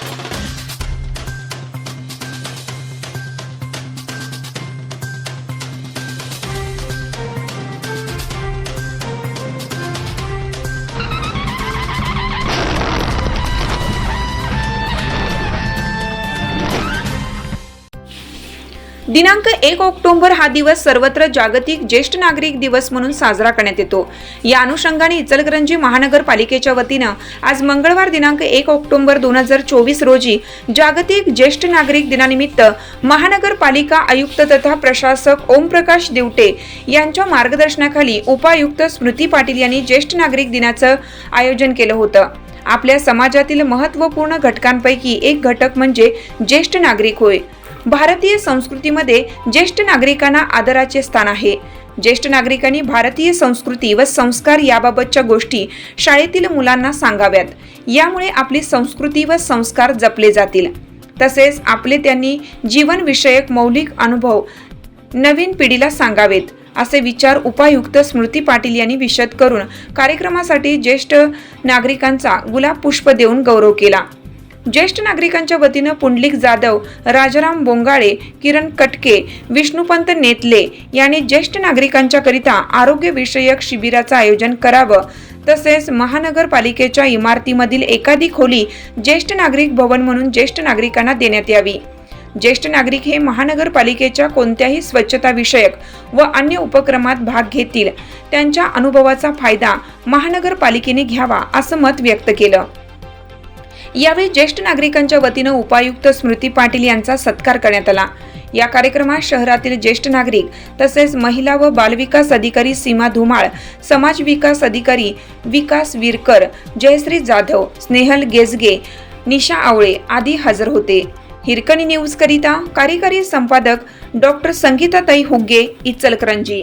Thank you. दिनांक एक October हा दिवस सर्वत्र जागतिक ज्येष्ठ नागरिक दिवस म्हणून साजरा करण्यात येतो. या अनुषंगाने इचलकरंजी महानगरपालिकेच्या वतीनं आज मंगळवार दिनांक एक ऑक्टोबर दोन हजार चोवीस रोजी जागतिक ज्येष्ठ नागरिक दिनानिमित्त महानगरपालिका आयुक्त तथा प्रशासक ओमप्रकाश दिवटे यांच्या मार्गदर्शनाखाली उपायुक्त स्मृती पाटील यांनी ज्येष्ठ नागरिक दिनाचं आयोजन केलं होतं. आपल्या समाजातील महत्त्वपूर्ण घटकांपैकी एक घटक म्हणजे ज्येष्ठ नागरिक होय. भारतीय संस्कृतीमध्ये ज्येष्ठ नागरिकांना आदराचे स्थान आहे. ज्येष्ठ नागरिकांनी भारतीय संस्कृती व संस्कार याबाबतच्या गोष्टी शाळेतील मुलांना सांगाव्यात. यामुळे आपली संस्कृती व संस्कार जपले जातील. तसेच आपले त्यांनी जीवनविषयक मौलिक अनुभव नवीन पिढीला सांगावेत असे विचार उपायुक्त स्मृती पाटील यांनी विशद करून कार्यक्रमासाठी ज्येष्ठ नागरिकांचा गुलाब पुष्प देऊन गौरव केला. ज्येष्ठ नागरिकांच्या वतीनं पुंडलिक जाधव राजाराम बोंगाळे किरण कटके विष्णुपंत नेतले यांनी ज्येष्ठ नागरिकांच्या करिता आरोग्यविषयक शिबिराचं आयोजन करावं. तसेच महानगरपालिकेच्या इमारतीमधील एखादी खोली ज्येष्ठ नागरिक भवन म्हणून ज्येष्ठ नागरिकांना देण्यात यावी. ज्येष्ठ नागरिक हे महानगरपालिकेच्या कोणत्याही स्वच्छता विषयक व अन्य उपक्रमात भाग घेतील. त्यांच्या अनुभवाचा फायदा महानगरपालिकेने घ्यावा असं मत व्यक्त केलं. यावेळी ज्येष्ठ नागरिकांच्या वतीनं उपायुक्त स्मृती पाटील यांचा सत्कार करण्यात आला. या कार्यक्रमात शहरातील ज्येष्ठ नागरिक तसेच महिला व बालविकास अधिकारी सीमा धुमाळ समाज विकास अधिकारी विकास विरकर जयश्री जाधव स्नेहल गेजगे निशा आवळे आदी हजर होते. हिरकणी न्यूज करिता कार्यकारी संपादक डॉक्टर संगीताताई हुग्गे इचलकरंजी.